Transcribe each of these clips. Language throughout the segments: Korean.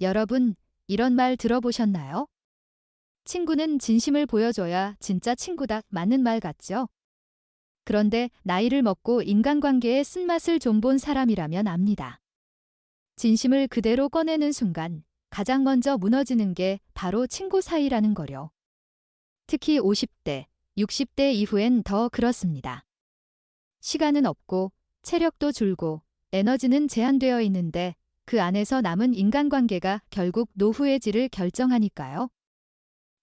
여러분, 이런 말 들어보셨나요? 친구는 진심을 보여줘야 진짜 친구다 맞는 말 같죠? 그런데 나이를 먹고 인간관계의 쓴맛을 좀 본 사람이라면 압니다. 진심을 그대로 꺼내는 순간 가장 먼저 무너지는 게 바로 친구 사이라는 거려. 특히 50대, 60대 이후엔 더 그렇습니다. 시간은 없고 체력도 줄고 에너지는 제한되어 있는데 그 안에서 남은 인간관계가 결국 노후의 질을 결정하니까요.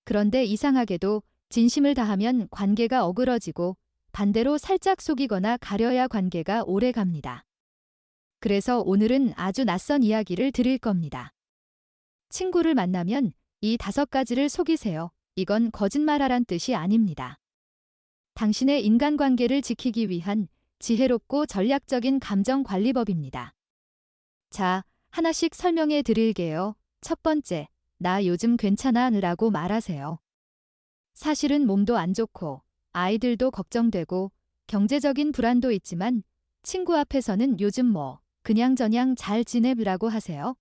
그런데 이상하게도 진심을 다하면 관계가 어그러지고 반대로 살짝 속이거나 가려야 관계가 오래 갑니다. 그래서 오늘은 아주 낯선 이야기를 드릴 겁니다. 친구를 만나면 이 다섯 가지를 속이세요. 이건 거짓말하란 뜻이 아닙니다. 당신의 인간관계를 지키기 위한 지혜롭고 전략적인 감정관리법입니다. 자, 하나씩 설명해 드릴게요. 첫 번째, 나 요즘 괜찮아 라고 말하세요. 사실은 몸도 안 좋고 아이들도 걱정되고 경제적인 불안도 있지만 친구 앞에서는 요즘 뭐 그냥저냥 잘 지내라고 하세요.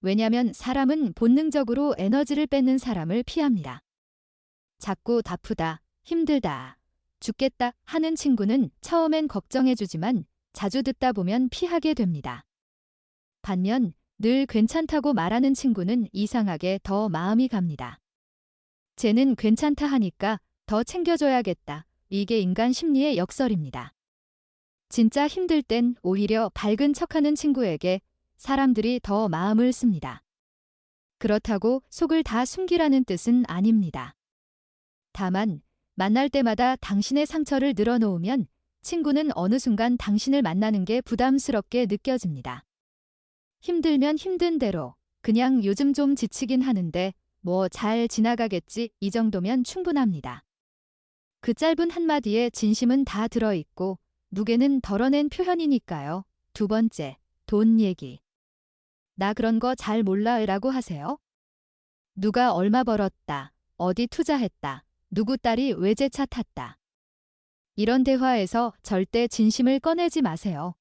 왜냐면 사람은 본능적으로 에너지를 뺏는 사람을 피합니다. 자꾸 다프다, 힘들다, 죽겠다 하는 친구는 처음엔 걱정해주지만 자주 듣다 보면 피하게 됩니다. 반면 늘 괜찮다고 말하는 친구는 이상하게 더 마음이 갑니다. 쟤는 괜찮다 하니까 더 챙겨줘야겠다. 이게 인간 심리의 역설입니다. 진짜 힘들 땐 오히려 밝은 척하는 친구에게 사람들이 더 마음을 씁니다. 그렇다고 속을 다 숨기라는 뜻은 아닙니다. 다만 만날 때마다 당신의 상처를 늘어놓으면 친구는 어느 순간 당신을 만나는 게 부담스럽게 느껴집니다. 힘들면 힘든 대로 그냥 요즘 좀 지치긴 하는데 뭐 잘 지나가겠지 이 정도면 충분합니다. 그 짧은 한마디에 진심은 다 들어있고 무게는 덜어낸 표현이니까요. 두 번째, 돈 얘기. 나 그런 거 잘 몰라 라고 하세요. 누가 얼마 벌었다, 어디 투자했다, 누구 딸이 외제차 탔다. 이런 대화에서 절대 진심을 꺼내지 마세요.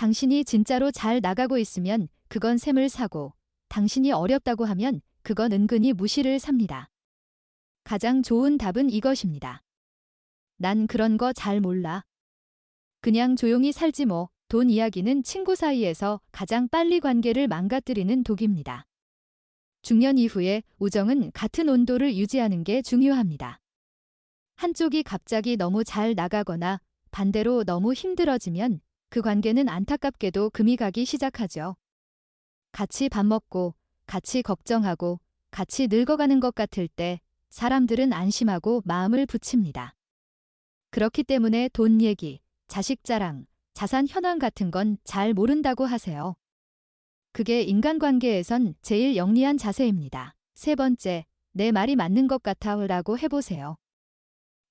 당신이 진짜로 잘 나가고 있으면 그건 샘을 사고, 당신이 어렵다고 하면 그건 은근히 무시를 삽니다. 가장 좋은 답은 이것입니다. 난 그런 거 잘 몰라. 그냥 조용히 살지 뭐, 돈 이야기는 친구 사이에서 가장 빨리 관계를 망가뜨리는 독입니다. 중년 이후에 우정은 같은 온도를 유지하는 게 중요합니다. 한쪽이 갑자기 너무 잘 나가거나 반대로 너무 힘들어지면 그 관계는 안타깝게도 금이 가기 시작하죠. 같이 밥 먹고, 같이 걱정하고, 같이 늙어가는 것 같을 때 사람들은 안심하고 마음을 붙입니다. 그렇기 때문에 돈 얘기, 자식 자랑, 자산 현황 같은 건 잘 모른다고 하세요. 그게 인간관계에선 제일 영리한 자세입니다. 세 번째, 내 말이 맞는 것 같아 라고 해보세요.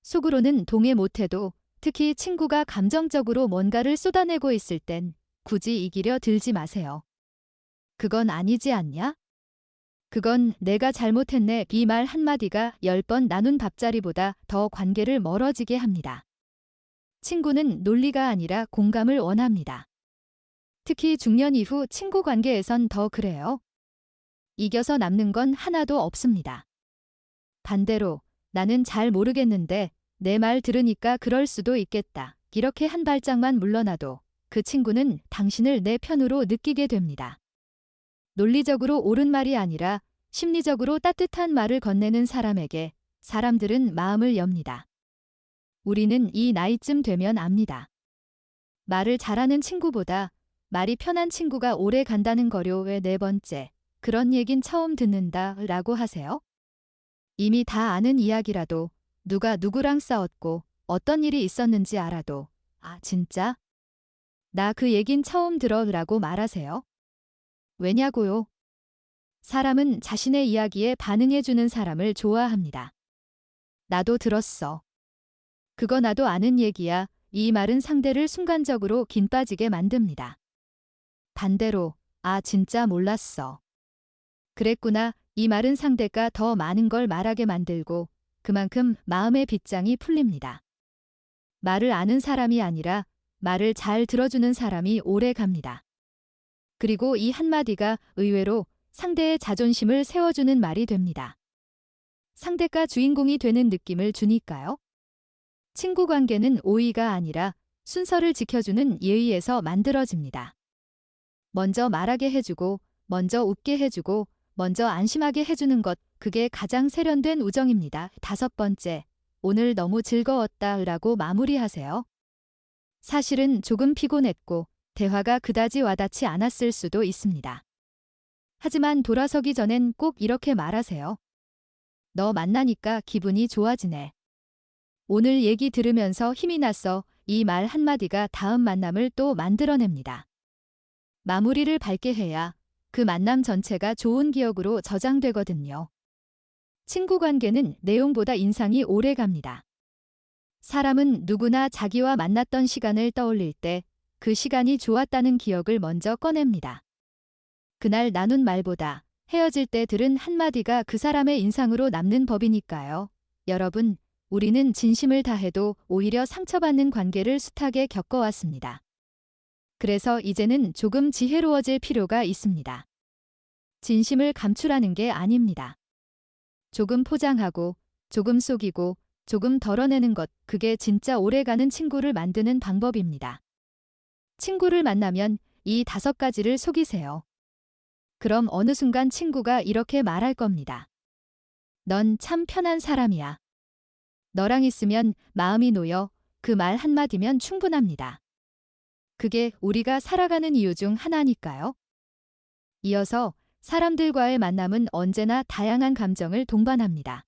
속으로는 동의 못해도 특히 친구가 감정적으로 뭔가를 쏟아내고 있을 땐 굳이 이기려 들지 마세요. 그건 아니지 않냐? 그건 내가 잘못했네 이 말 한마디가 10번 나눈 밥자리보다 더 관계를 멀어지게 합니다. 친구는 논리가 아니라 공감을 원합니다. 특히 중년 이후 친구 관계에선 더 그래요. 이겨서 남는 건 하나도 없습니다. 반대로 나는 잘 모르겠는데 내 말 들으니까 그럴 수도 있겠다. 이렇게 한 발짝만 물러나도 그 친구는 당신을 내 편으로 느끼게 됩니다. 논리적으로 옳은 말이 아니라 심리적으로 따뜻한 말을 건네는 사람에게 사람들은 마음을 엽니다. 우리는 이 나이쯤 되면 압니다. 말을 잘하는 친구보다 말이 편한 친구가 오래 간다는 거료의 네 번째. 그런 얘긴 처음 듣는다 라고 하세요? 이미 다 아는 이야기라도 누가 누구랑 싸웠고 어떤 일이 있었는지 알아도 아, 진짜? 나 그 얘긴 처음 들어 라고 말하세요. 왜냐고요? 사람은 자신의 이야기에 반응해주는 사람을 좋아합니다. 나도 들었어. 그거 나도 아는 얘기야. 이 말은 상대를 순간적으로 긴 빠지게 만듭니다. 반대로, 아, 진짜 몰랐어. 그랬구나. 이 말은 상대가 더 많은 걸 말하게 만들고 그만큼 마음의 빗장이 풀립니다. 말을 아는 사람이 아니라 말을 잘 들어주는 사람이 오래 갑니다. 그리고 이 한마디가 의외로 상대의 자존심을 세워주는 말이 됩니다. 상대가 주인공이 되는 느낌을 주니까요. 친구 관계는 오의가 아니라 순서를 지켜주는 예의에서 만들어집니다. 먼저 말하게 해주고, 먼저 웃게 해주고, 먼저 안심하게 해주는 것, 그게 가장 세련된 우정입니다. 다섯 번째, 오늘 너무 즐거웠다 라고 마무리하세요. 사실은 조금 피곤했고, 대화가 그다지 와닿지 않았을 수도 있습니다. 하지만 돌아서기 전엔 꼭 이렇게 말하세요. 너 만나니까 기분이 좋아지네. 오늘 얘기 들으면서 힘이 났어. 이 말 한마디가 다음 만남을 또 만들어냅니다. 마무리를 밝게 해야 그 만남 전체가 좋은 기억으로 저장되거든요. 친구 관계는 내용보다 인상이 오래 갑니다. 사람은 누구나 자기와 만났던 시간을 떠올릴 때 그 시간이 좋았다는 기억을 먼저 꺼냅니다. 그날 나눈 말보다 헤어질 때 들은 한마디가 그 사람의 인상으로 남는 법이니까요. 여러분, 우리는 진심을 다해도 오히려 상처받는 관계를 숱하게 겪어왔습니다. 그래서 이제는 조금 지혜로워질 필요가 있습니다. 진심을 감추라는 게 아닙니다. 조금 포장하고, 조금 속이고, 조금 덜어내는 것, 그게 진짜 오래가는 친구를 만드는 방법입니다. 친구를 만나면 이 다섯 가지를 속이세요. 그럼 어느 순간 친구가 이렇게 말할 겁니다. 넌 참 편한 사람이야. 너랑 있으면 마음이 놓여 그 말 한마디면 충분합니다. 그게 우리가 살아가는 이유 중 하나니까요. 이어서 사람들과의 만남은 언제나 다양한 감정을 동반합니다.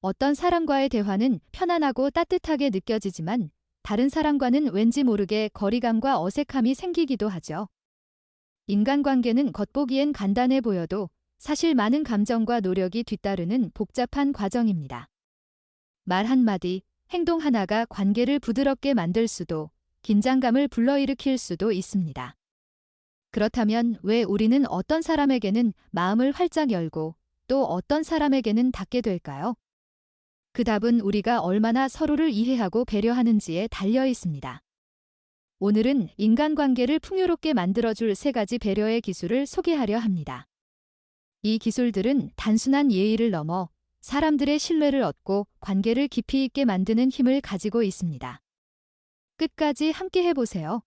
어떤 사람과의 대화는 편안하고 따뜻하게 느껴지지만 다른 사람과는 왠지 모르게 거리감과 어색함이 생기기도 하죠. 인간관계는 겉보기엔 간단해 보여도 사실 많은 감정과 노력이 뒤따르는 복잡한 과정입니다. 말 한마디, 행동 하나가 관계를 부드럽게 만들 수도 긴장감을 불러일으킬 수도 있습니다. 그렇다면 왜 우리는 어떤 사람에게는 마음을 활짝 열고 또 어떤 사람에게는 닫게 될까요? 그 답은 우리가 얼마나 서로를 이해하고 배려하는지에 달려 있습니다. 오늘은 인간관계를 풍요롭게 만들어줄 세 가지 배려의 기술을 소개하려 합니다. 이 기술들은 단순한 예의를 넘어 사람들의 신뢰를 얻고 관계를 깊이 있게 만드는 힘을 가지고 있습니다. 끝까지 함께 해보세요.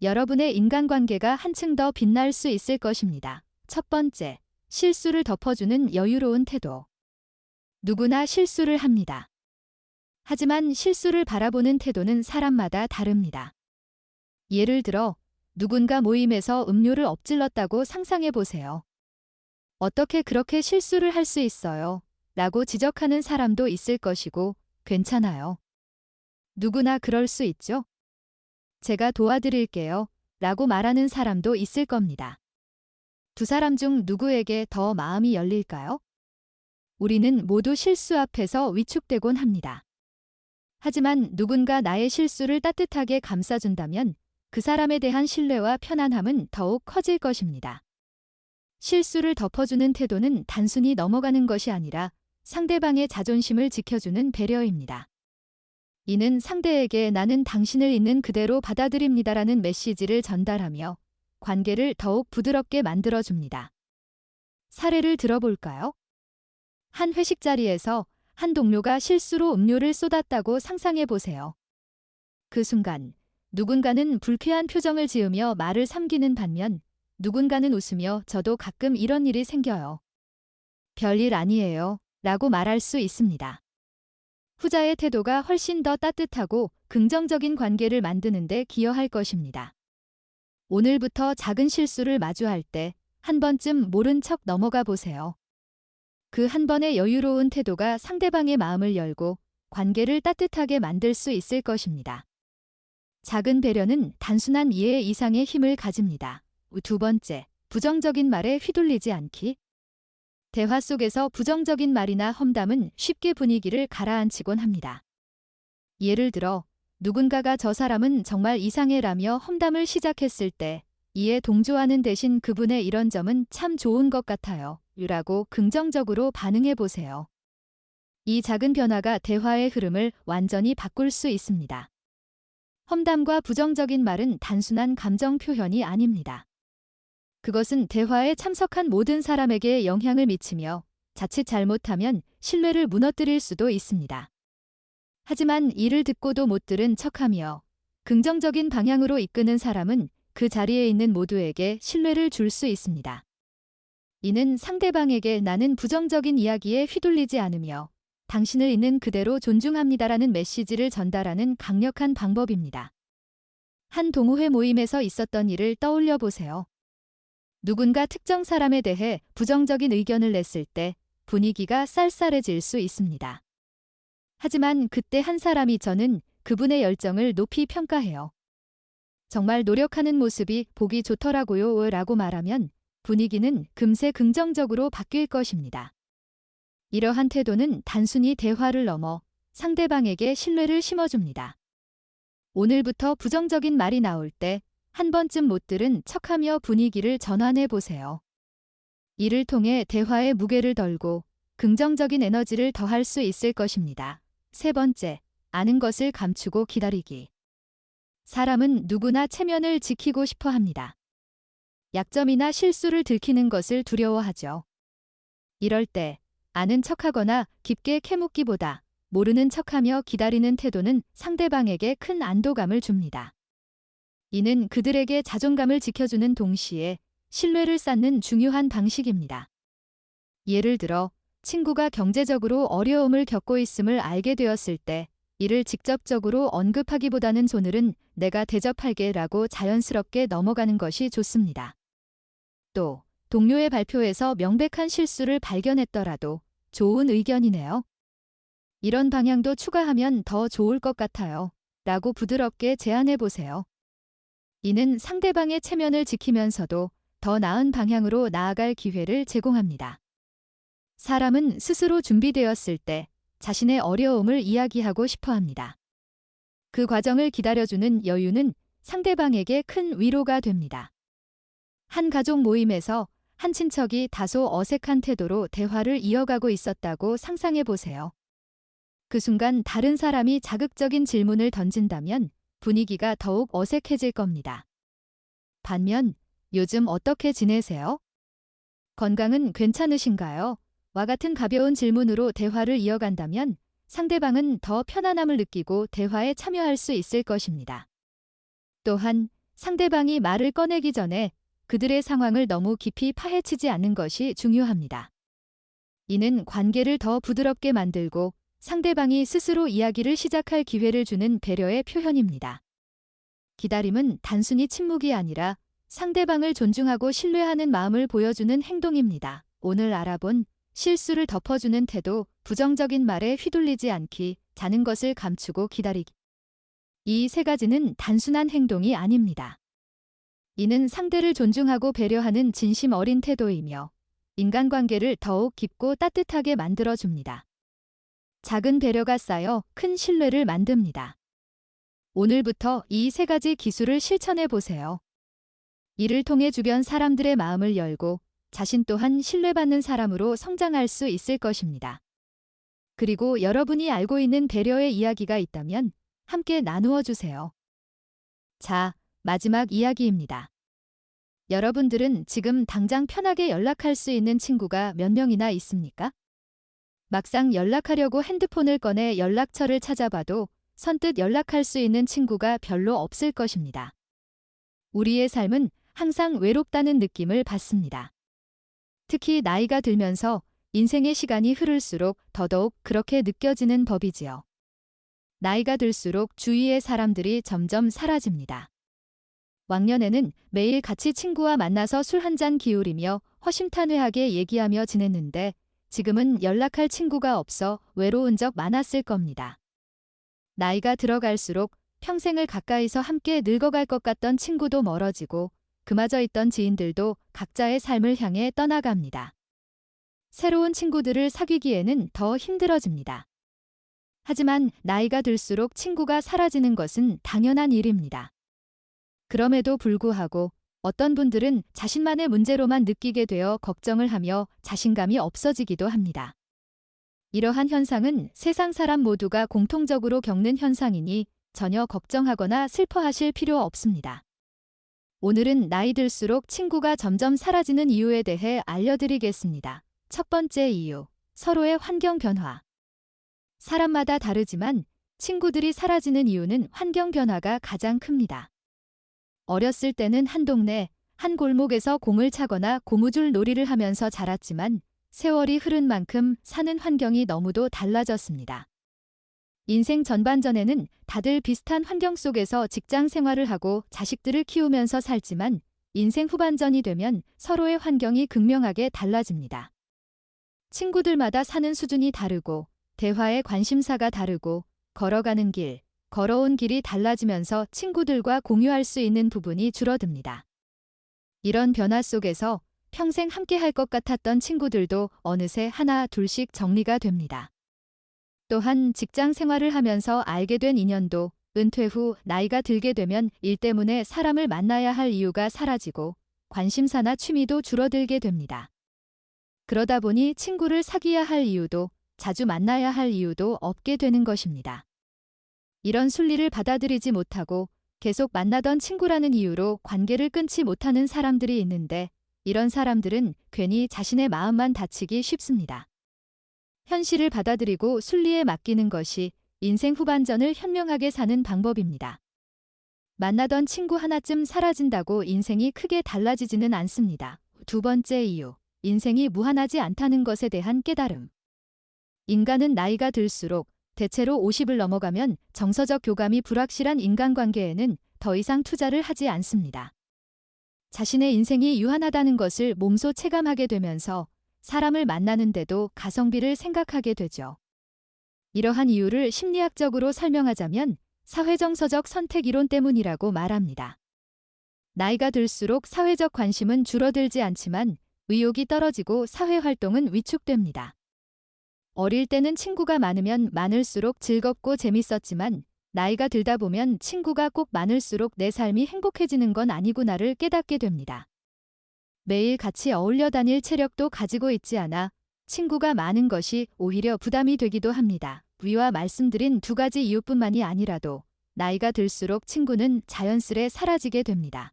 여러분의 인간관계가 한층 더 빛날 수 있을 것입니다. 첫 번째, 실수를 덮어주는 여유로운 태도. 누구나 실수를 합니다. 하지만 실수를 바라보는 태도는 사람마다 다릅니다. 예를 들어, 누군가 모임에서 음료를 엎질렀다고 상상해 보세요. 어떻게 그렇게 실수를 할 수 있어요? 라고 지적하는 사람도 있을 것이고, 괜찮아요. 누구나 그럴 수 있죠? 제가 도와드릴게요. 라고 말하는 사람도 있을 겁니다. 두 사람 중 누구에게 더 마음이 열릴까요? 우리는 모두 실수 앞에서 위축되곤 합니다. 하지만 누군가 나의 실수를 따뜻하게 감싸준다면 그 사람에 대한 신뢰와 편안함은 더욱 커질 것입니다. 실수를 덮어주는 태도는 단순히 넘어가는 것이 아니라 상대방의 자존심을 지켜주는 배려입니다. 이는 상대에게 나는 당신을 있는 그대로 받아들입니다라는 메시지를 전달하며 관계를 더욱 부드럽게 만들어줍니다. 사례를 들어볼까요? 한 회식 자리에서 한 동료가 실수로 음료를 쏟았다고 상상해 보세요. 그 순간 누군가는 불쾌한 표정을 지으며 말을 삼기는 반면 누군가는 웃으며 저도 가끔 이런 일이 생겨요. 별일 아니에요. 라고 말할 수 있습니다. 후자의 태도가 훨씬 더 따뜻하고 긍정적인 관계를 만드는 데 기여할 것입니다. 오늘부터 작은 실수를 마주할 때 한 번쯤 모른 척 넘어가 보세요. 그 한 번의 여유로운 태도가 상대방의 마음을 열고 관계를 따뜻하게 만들 수 있을 것입니다. 작은 배려는 단순한 이해 이상의 힘을 가집니다. 두 번째, 부정적인 말에 휘둘리지 않기. 대화 속에서 부정적인 말이나 험담은 쉽게 분위기를 가라앉히곤 합니다. 예를 들어, 누군가가 저 사람은 정말 이상해라며 험담을 시작했을 때 이에 동조하는 대신 그분의 이런 점은 참 좋은 것 같아요. 라고 긍정적으로 반응해 보세요. 이 작은 변화가 대화의 흐름을 완전히 바꿀 수 있습니다. 험담과 부정적인 말은 단순한 감정 표현이 아닙니다. 그것은 대화에 참석한 모든 사람에게 영향을 미치며 자칫 잘못하면 신뢰를 무너뜨릴 수도 있습니다. 하지만 이를 듣고도 못 들은 척하며 긍정적인 방향으로 이끄는 사람은 그 자리에 있는 모두에게 신뢰를 줄 수 있습니다. 이는 상대방에게 나는 부정적인 이야기에 휘둘리지 않으며 당신을 있는 그대로 존중합니다라는 메시지를 전달하는 강력한 방법입니다. 한 동호회 모임에서 있었던 일을 떠올려 보세요. 누군가 특정 사람에 대해 부정적인 의견을 냈을 때 분위기가 쌀쌀해질 수 있습니다. 하지만 그때 한 사람이 저는 그분의 열정을 높이 평가해요. 정말 노력하는 모습이 보기 좋더라고요 라고 말하면 분위기는 금세 긍정적으로 바뀔 것입니다. 이러한 태도는 단순히 대화를 넘어 상대방에게 신뢰를 심어줍니다. 오늘부터 부정적인 말이 나올 때 한 번쯤 못 들은 척하며 분위기를 전환해 보세요. 이를 통해 대화의 무게를 덜고 긍정적인 에너지를 더할 수 있을 것입니다. 세 번째, 아는 것을 감추고 기다리기. 사람은 누구나 체면을 지키고 싶어 합니다. 약점이나 실수를 들키는 것을 두려워하죠. 이럴 때 아는 척하거나 깊게 캐묻기보다 모르는 척하며 기다리는 태도는 상대방에게 큰 안도감을 줍니다. 이는 그들에게 자존감을 지켜주는 동시에 신뢰를 쌓는 중요한 방식입니다. 예를 들어 친구가 경제적으로 어려움을 겪고 있음을 알게 되었을 때 이를 직접적으로 언급하기보다는 오늘은 내가 대접할게 라고 자연스럽게 넘어가는 것이 좋습니다. 또 동료의 발표에서 명백한 실수를 발견했더라도 좋은 의견이네요. 이런 방향도 추가하면 더 좋을 것 같아요. 라고 부드럽게 제안해 보세요. 이는 상대방의 체면을 지키면서도 더 나은 방향으로 나아갈 기회를 제공합니다. 사람은 스스로 준비되었을 때 자신의 어려움을 이야기하고 싶어 합니다. 그 과정을 기다려주는 여유는 상대방에게 큰 위로가 됩니다. 한 가족 모임에서 한 친척이 다소 어색한 태도로 대화를 이어가고 있었다고 상상해 보세요. 그 순간 다른 사람이 자극적인 질문을 던진다면 분위기가 더욱 어색해질 겁니다. 반면 요즘 어떻게 지내세요? 건강은 괜찮으신가요? 와 같은 가벼운 질문으로 대화를 이어간다면 상대방은 더 편안함을 느끼고 대화에 참여할 수 있을 것입니다. 또한 상대방이 말을 꺼내기 전에 그들의 상황을 너무 깊이 파헤치지 않는 것이 중요합니다. 이는 관계를 더 부드럽게 만들고 상대방이 스스로 이야기를 시작할 기회를 주는 배려의 표현입니다. 기다림은 단순히 침묵이 아니라 상대방을 존중하고 신뢰하는 마음을 보여주는 행동입니다. 오늘 알아본 실수를 덮어주는 태도, 부정적인 말에 휘둘리지 않기, 자는 것을 감추고 기다리기. 이 세 가지는 단순한 행동이 아닙니다. 이는 상대를 존중하고 배려하는 진심 어린 태도이며 인간관계를 더욱 깊고 따뜻하게 만들어줍니다. 작은 배려가 쌓여 큰 신뢰를 만듭니다. 오늘부터 이 세 가지 기술을 실천해 보세요. 이를 통해 주변 사람들의 마음을 열고 자신 또한 신뢰받는 사람으로 성장할 수 있을 것입니다. 그리고 여러분이 알고 있는 배려의 이야기가 있다면 함께 나누어 주세요. 자, 마지막 이야기입니다. 여러분들은 지금 당장 편하게 연락할 수 있는 친구가 몇 명이나 있습니까? 막상 연락하려고 핸드폰을 꺼내 연락처를 찾아봐도 선뜻 연락할 수 있는 친구가 별로 없을 것입니다. 우리의 삶은 항상 외롭다는 느낌을 받습니다. 특히 나이가 들면서 인생의 시간이 흐를수록 더더욱 그렇게 느껴지는 법이지요. 나이가 들수록 주위의 사람들이 점점 사라집니다. 왕년에는 매일 같이 친구와 만나서 술 한 잔 기울이며 허심탄회하게 얘기하며 지냈는데 지금은 연락할 친구가 없어 외로운 적 많았을 겁니다. 나이가 들어갈수록 평생을 가까이서 함께 늙어갈 것 같던 친구도 멀어지고 그마저 있던 지인들도 각자의 삶을 향해 떠나갑니다. 새로운 친구들을 사귀기에는 더 힘들어집니다. 하지만 나이가 들수록 친구가 사라지는 것은 당연한 일입니다. 그럼에도 불구하고 어떤 분들은 자신만의 문제로만 느끼게 되어 걱정을 하며 자신감이 없어지기도 합니다. 이러한 현상은 세상 사람 모두가 공통적으로 겪는 현상이니 전혀 걱정하거나 슬퍼하실 필요 없습니다. 오늘은 나이 들수록 친구가 점점 사라지는 이유에 대해 알려드리겠습니다. 첫 번째 이유, 서로의 환경 변화. 사람마다 다르지만 친구들이 사라지는 이유는 환경 변화가 가장 큽니다. 어렸을 때는 한 동네, 한 골목에서 공을 차거나 고무줄 놀이를 하면서 자랐지만 세월이 흐른 만큼 사는 환경이 너무도 달라졌습니다. 인생 전반전에는 다들 비슷한 환경 속에서 직장 생활을 하고 자식들을 키우면서 살지만 인생 후반전이 되면 서로의 환경이 극명하게 달라집니다. 친구들마다 사는 수준이 다르고 대화의 관심사가 다르고 걸어가는 길, 걸어온 길이 달라지면서 친구들과 공유할 수 있는 부분이 줄어듭니다. 이런 변화 속에서 평생 함께 할 것 같았던 친구들도 어느새 하나 둘씩 정리가 됩니다. 또한 직장 생활을 하면서 알게 된 인연도 은퇴 후 나이가 들게 되면 일 때문에 사람을 만나야 할 이유가 사라지고 관심사나 취미도 줄어들게 됩니다. 그러다 보니 친구를 사귀어야 할 이유도 자주 만나야 할 이유도 없게 되는 것입니다. 이런 순리를 받아들이지 못하고 계속 만나던 친구라는 이유로 관계를 끊지 못하는 사람들이 있는데 이런 사람들은 괜히 자신의 마음만 다치기 쉽습니다. 현실을 받아들이고 순리에 맡기는 것이 인생 후반전을 현명하게 사는 방법입니다. 만나던 친구 하나쯤 사라진다고 인생이 크게 달라지지는 않습니다. 두 번째 이유, 인생이 무한하지 않다는 것에 대한 깨달음. 인간은 나이가 들수록 대체로 50을 넘어가면 정서적 교감이 불확실한 인간관계에는 더 이상 투자를 하지 않습니다. 자신의 인생이 유한하다는 것을 몸소 체감하게 되면서 사람을 만나는데도 가성비를 생각하게 되죠. 이러한 이유를 심리학적으로 설명하자면 사회정서적 선택 이론 때문이라고 말합니다. 나이가 들수록 사회적 관심은 줄어들지 않지만 의욕이 떨어지고 사회활동은 위축됩니다. 어릴 때는 친구가 많으면 많을수록 즐겁고 재밌었지만 나이가 들다 보면 친구가 꼭 많을수록 내 삶이 행복해지는 건 아니구나를 깨닫게 됩니다. 매일 같이 어울려 다닐 체력도 가지고 있지 않아 친구가 많은 것이 오히려 부담이 되기도 합니다. 위와 말씀드린 두 가지 이유뿐만이 아니라도 나이가 들수록 친구는 자연스레 사라지게 됩니다.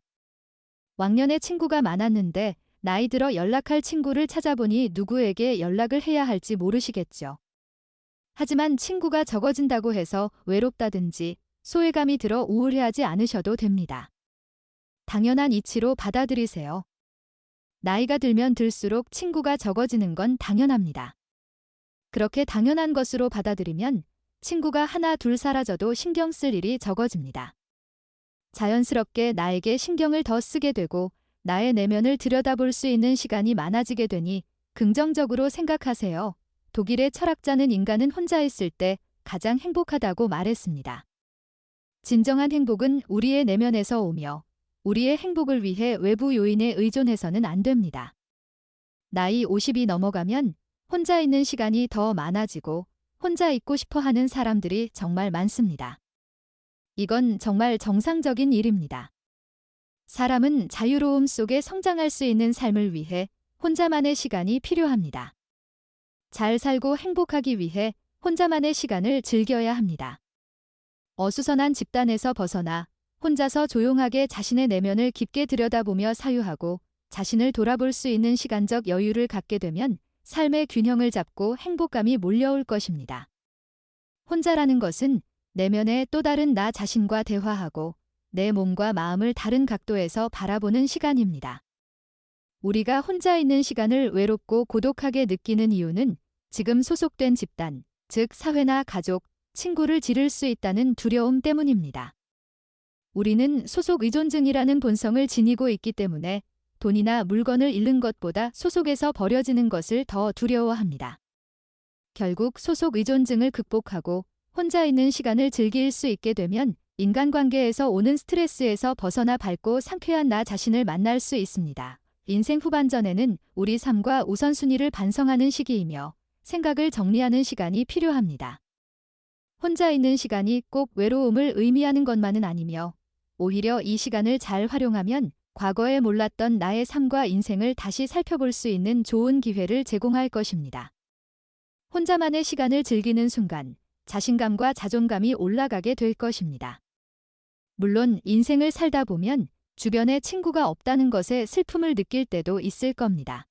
왕년에 친구가 많았는데 나이 들어 연락할 친구를 찾아보니 누구에게 연락을 해야 할지 모르시겠죠. 하지만 친구가 적어진다고 해서 외롭다든지 소외감이 들어 우울해하지 않으셔도 됩니다. 당연한 이치로 받아들이세요. 나이가 들면 들수록 친구가 적어지는 건 당연합니다. 그렇게 당연한 것으로 받아들이면 친구가 하나 둘 사라져도 신경 쓸 일이 적어집니다. 자연스럽게 나에게 신경을 더 쓰게 되고 나의 내면을 들여다볼 수 있는 시간이 많아지게 되니 긍정적으로 생각하세요. 독일의 철학자는 인간은 혼자 있을 때 가장 행복하다고 말했습니다. 진정한 행복은 우리의 내면에서 오며 우리의 행복을 위해 외부 요인에 의존해서는 안 됩니다. 나이 50이 넘어가면 혼자 있는 시간이 더 많아지고 혼자 있고 싶어 하는 사람들이 정말 많습니다. 이건 정말 정상적인 일입니다. 사람은 자유로움 속에 성장할 수 있는 삶을 위해 혼자만의 시간이 필요합니다. 잘 살고 행복하기 위해 혼자만의 시간을 즐겨야 합니다. 어수선한 집단에서 벗어나 혼자서 조용하게 자신의 내면을 깊게 들여다보며 사유하고 자신을 돌아볼 수 있는 시간적 여유를 갖게 되면 삶의 균형을 잡고 행복감이 몰려올 것입니다. 혼자라는 것은 내면의 또 다른 나 자신과 대화하고 내 몸과 마음을 다른 각도에서 바라보는 시간입니다. 우리가 혼자 있는 시간을 외롭고 고독하게 느끼는 이유는 지금 소속된 집단, 즉 사회나 가족, 친구를 지를 수 있다는 두려움 때문입니다. 우리는 소속 의존증이라는 본성을 지니고 있기 때문에 돈이나 물건을 잃는 것보다 소속에서 버려지는 것을 더 두려워합니다. 결국 소속 의존증을 극복하고 혼자 있는 시간을 즐길 수 있게 되면 인간관계에서 오는 스트레스에서 벗어나 밝고 상쾌한 나 자신을 만날 수 있습니다. 인생 후반전에는 우리 삶과 우선순위를 반성하는 시기이며 생각을 정리하는 시간이 필요합니다. 혼자 있는 시간이 꼭 외로움을 의미하는 것만은 아니며 오히려 이 시간을 잘 활용하면 과거에 몰랐던 나의 삶과 인생을 다시 살펴볼 수 있는 좋은 기회를 제공할 것입니다. 혼자만의 시간을 즐기는 순간 자신감과 자존감이 올라가게 될 것입니다. 물론 인생을 살다 보면 주변에 친구가 없다는 것에 슬픔을 느낄 때도 있을 겁니다.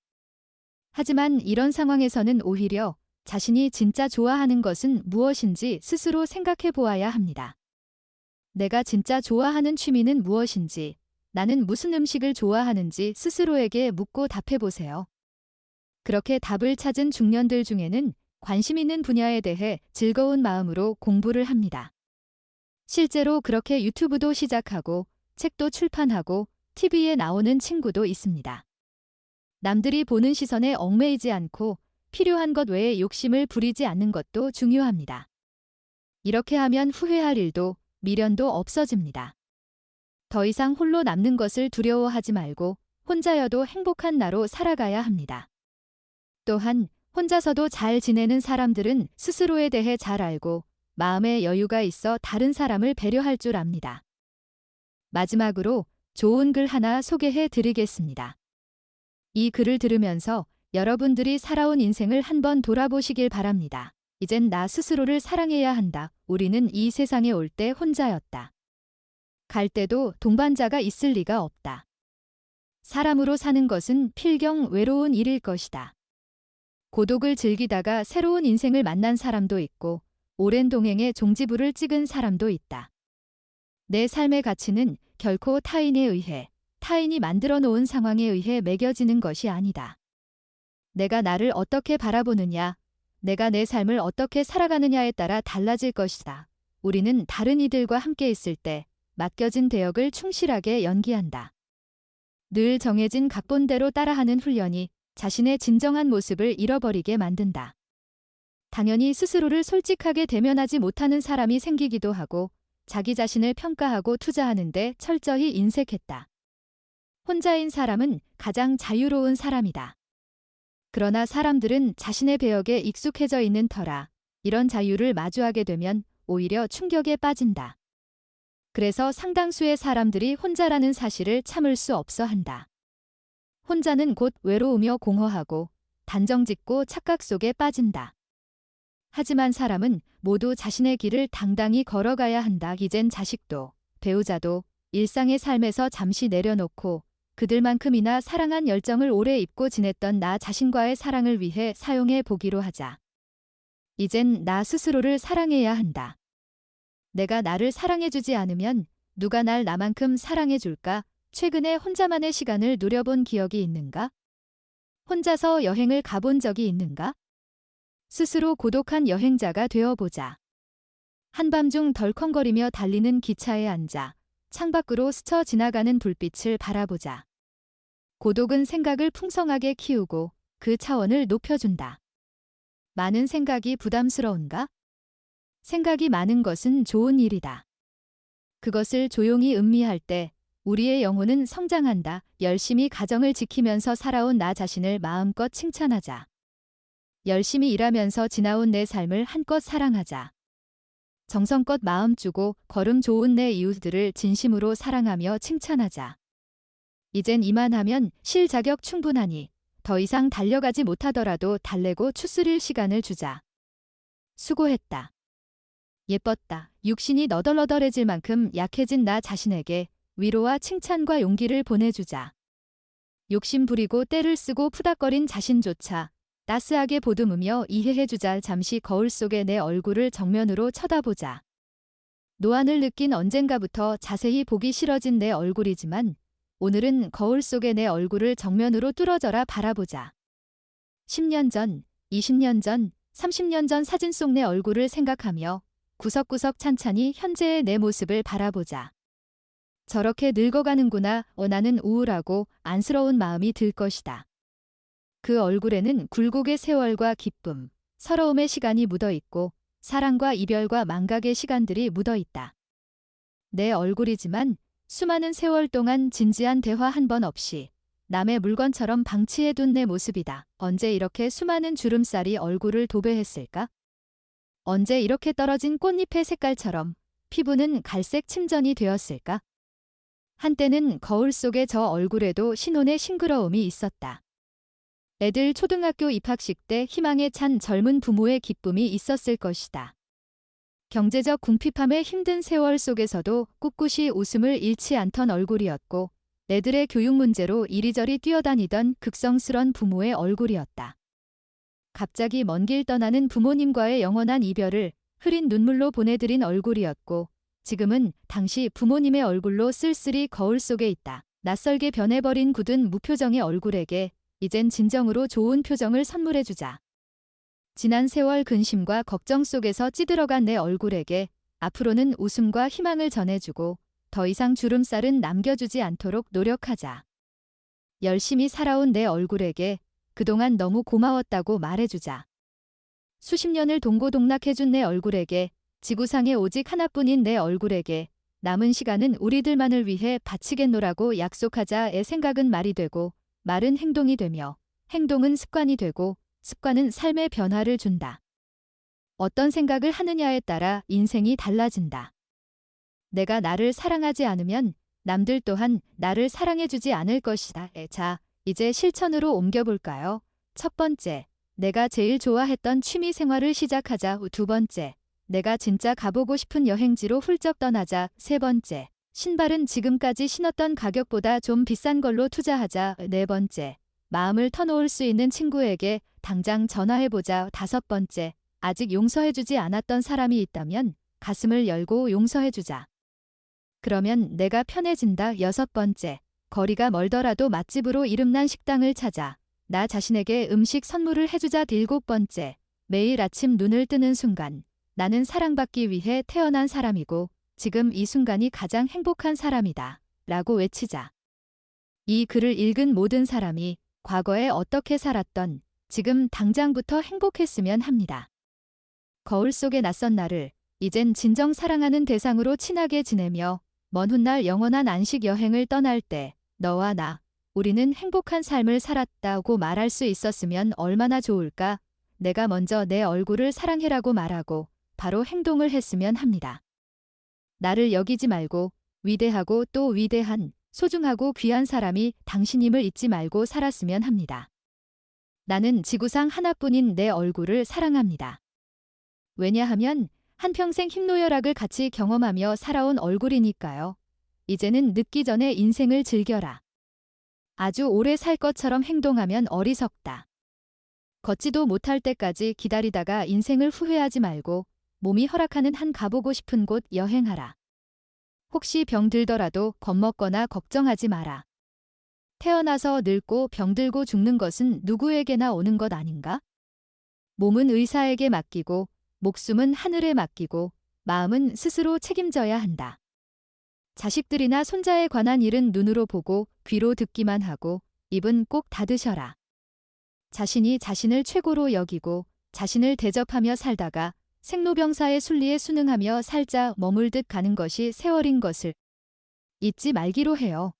하지만 이런 상황에서는 오히려 자신이 진짜 좋아하는 것은 무엇인지 스스로 생각해 보아야 합니다. 내가 진짜 좋아하는 취미는 무엇인지, 나는 무슨 음식을 좋아하는지 스스로에게 묻고 답해 보세요. 그렇게 답을 찾은 중년들 중에는 관심 있는 분야에 대해 즐거운 마음으로 공부를 합니다. 실제로 그렇게 유튜브도 시작하고 책도 출판하고 TV에 나오는 친구도 있습니다. 남들이 보는 시선에 얽매이지 않고 필요한 것 외에 욕심을 부리지 않는 것도 중요합니다. 이렇게 하면 후회할 일도 미련도 없어집니다. 더 이상 홀로 남는 것을 두려워하지 말고 혼자여도 행복한 나로 살아가야 합니다. 또한 혼자서도 잘 지내는 사람들은 스스로에 대해 잘 알고 마음에 여유가 있어 다른 사람을 배려할 줄 압니다. 마지막으로 좋은 글 하나 소개해 드리겠습니다. 이 글을 들으면서 여러분들이 살아온 인생을 한번 돌아보시길 바랍니다. 이젠 나 스스로를 사랑해야 한다. 우리는 이 세상에 올 때 혼자였다. 갈 때도 동반자가 있을 리가 없다. 사람으로 사는 것은 필경 외로운 일일 것이다. 고독을 즐기다가 새로운 인생을 만난 사람도 있고 오랜 동행에 종지부를 찍은 사람도 있다. 내 삶의 가치는 결코 타인에 의해, 타인이 만들어 놓은 상황에 의해 매겨지는 것이 아니다. 내가 나를 어떻게 바라보느냐, 내가 내 삶을 어떻게 살아가느냐에 따라 달라질 것이다. 우리는 다른 이들과 함께 있을 때 맡겨진 대역을 충실하게 연기한다. 늘 정해진 각본대로 따라하는 훈련이 자신의 진정한 모습을 잃어버리게 만든다. 당연히 스스로를 솔직하게 대면하지 못하는 사람이 생기기도 하고 자기 자신을 평가하고 투자하는데 철저히 인색했다. 혼자인 사람은 가장 자유로운 사람이다. 그러나 사람들은 자신의 배역에 익숙해져 있는 터라 이런 자유를 마주하게 되면 오히려 충격에 빠진다. 그래서 상당수의 사람들이 혼자라는 사실을 참을 수 없어 한다. 혼자는 곧 외로우며 공허하고 단정짓고 착각 속에 빠진다. 하지만 사람은 모두 자신의 길을 당당히 걸어가야 한다. 이젠 자식도, 배우자도 일상의 삶에서 잠시 내려놓고 그들만큼이나 사랑한 열정을 오래 입고 지냈던 나 자신과의 사랑을 위해 사용해 보기로 하자. 이젠 나 스스로를 사랑해야 한다. 내가 나를 사랑해주지 않으면 누가 날 나만큼 사랑해줄까? 최근에 혼자만의 시간을 누려본 기억이 있는가? 혼자서 여행을 가본 적이 있는가? 스스로 고독한 여행자가 되어보자. 한밤중 덜컹거리며 달리는 기차에 앉아 창밖으로 스쳐 지나가는 불빛을 바라보자. 고독은 생각을 풍성하게 키우고 그 차원을 높여준다. 많은 생각이 부담스러운가? 생각이 많은 것은 좋은 일이다. 그것을 조용히 음미할 때 우리의 영혼은 성장한다. 열심히 가정을 지키면서 살아온 나 자신을 마음껏 칭찬하자. 열심히 일하면서 지나온 내 삶을 한껏 사랑하자. 정성껏 마음 주고 걸음 좋은 내 이웃들을 진심으로 사랑하며 칭찬하자. 이젠 이만하면 실 자격 충분하니 더 이상 달려가지 못하더라도 달래고 추스릴 시간을 주자. 수고했다. 예뻤다. 육신이 너덜너덜해질 만큼 약해진 나 자신에게 위로와 칭찬과 용기를 보내주자. 욕심 부리고 때를 쓰고 푸닥거린 자신조차 따스하게 보듬으며 이해해주자 잠시 거울 속의 내 얼굴을 정면으로 쳐다보자. 노안을 느낀 언젠가부터 자세히 보기 싫어진 내 얼굴이지만 오늘은 거울 속의 내 얼굴을 정면으로 뚫어져라 바라보자. 10년 전, 20년 전, 30년 전 사진 속 내 얼굴을 생각하며 구석구석 찬찬히 현재의 내 모습을 바라보자. 저렇게 늙어가는구나 어 나는 우울하고 안쓰러운 마음이 들 것이다. 그 얼굴에는 굴곡의 세월과 기쁨, 서러움의 시간이 묻어 있고 사랑과 이별과 망각의 시간들이 묻어 있다. 내 얼굴이지만 수많은 세월 동안 진지한 대화 한 번 없이 남의 물건처럼 방치해둔 내 모습이다. 언제 이렇게 수많은 주름살이 얼굴을 도배했을까? 언제 이렇게 떨어진 꽃잎의 색깔처럼 피부는 갈색 침전이 되었을까? 한때는 거울 속의 저 얼굴에도 신혼의 싱그러움이 있었다. 애들 초등학교 입학식 때 희망에 찬 젊은 부모의 기쁨이 있었을 것이다. 경제적 궁핍함의 힘든 세월 속에서도 꿋꿋이 웃음을 잃지 않던 얼굴이었고 애들의 교육 문제로 이리저리 뛰어다니던 극성스런 부모의 얼굴이었다. 갑자기 먼 길 떠나는 부모님과의 영원한 이별을 흐린 눈물로 보내드린 얼굴이었고 지금은 당시 부모님의 얼굴로 쓸쓸히 거울 속에 있다. 낯설게 변해버린 굳은 무표정의 얼굴에게 이젠 진정으로 좋은 표정을 선물해주자. 지난 세월 근심과 걱정 속에서 찌들어간 내 얼굴에게 앞으로는 웃음과 희망을 전해주고 더 이상 주름살은 남겨주지 않도록 노력하자. 열심히 살아온 내 얼굴에게 그동안 너무 고마웠다고 말해주자. 수십 년을 동고동락해준 내 얼굴에게 지구상에 오직 하나뿐인 내 얼굴에게 남은 시간은 우리들만을 위해 바치겠노라고 약속하자의 생각은 말이 되고 말은 행동이 되며 행동은 습관이 되고 습관은 삶의 변화를 준다. 어떤 생각을 하느냐에 따라 인생이 달라진다. 내가 나를 사랑하지 않으면 남들 또한 나를 사랑해주지 않을 것이다. 자, 이제 실천으로 옮겨볼까요? 첫 번째, 내가 제일 좋아했던 취미 생활을 시작하자. 두 번째, 내가 진짜 가보고 싶은 여행지로 훌쩍 떠나자. 세 번째, 신발은 지금까지 신었던 가격보다 좀 비싼 걸로 투자하자. 네 번째, 마음을 터놓을 수 있는 친구에게 당장 전화해보자. 다섯 번째, 아직 용서해주지 않았던 사람이 있다면 가슴을 열고 용서해주자. 그러면 내가 편해진다. 여섯 번째, 거리가 멀더라도 맛집으로 이름난 식당을 찾아 나 자신에게 음식 선물을 해주자. 일곱 번째, 매일 아침 눈을 뜨는 순간 나는 사랑받기 위해 태어난 사람이고 지금 이 순간이 가장 행복한 사람이다. 라고 외치자. 이 글을 읽은 모든 사람이 과거에 어떻게 살았던 지금 당장부터 행복했으면 합니다. 거울 속의 낯선 나를 이젠 진정 사랑하는 대상으로 친하게 지내며 먼 훗날 영원한 안식 여행을 떠날 때 너와 나, 우리는 행복한 삶을 살았다고 말할 수 있었으면 얼마나 좋을까? 내가 먼저 내 얼굴을 사랑해라고 말하고 바로 행동을 했으면 합니다. 나를 여기지 말고 위대하고 또 위대한 소중하고 귀한 사람이 당신임을 잊지 말고 살았으면 합니다. 나는 지구상 하나뿐인 내 얼굴을 사랑합니다. 왜냐하면 한평생 힘노열악을 같이 경험하며 살아온 얼굴이니까요. 이제는 늦기 전에 인생을 즐겨라. 아주 오래 살 것처럼 행동하면 어리석다. 걷지도 못할 때까지 기다리다가 인생을 후회하지 말고 몸이 허락하는 한 가보고 싶은 곳 여행하라. 혹시 병들더라도 겁먹거나 걱정하지 마라. 태어나서 늙고 병들고 죽는 것은 누구에게나 오는 것 아닌가? 몸은 의사에게 맡기고 목숨은 하늘에 맡기고 마음은 스스로 책임져야 한다. 자식들이나 손자에 관한 일은 눈으로 보고 귀로 듣기만 하고 입은 꼭 닫으셔라. 자신이 자신을 최고로 여기고 자신을 대접하며 살다가 생로병사의 순리에 순응하며 살자 머물듯 가는 것이 세월인 것을 잊지 말기로 해요.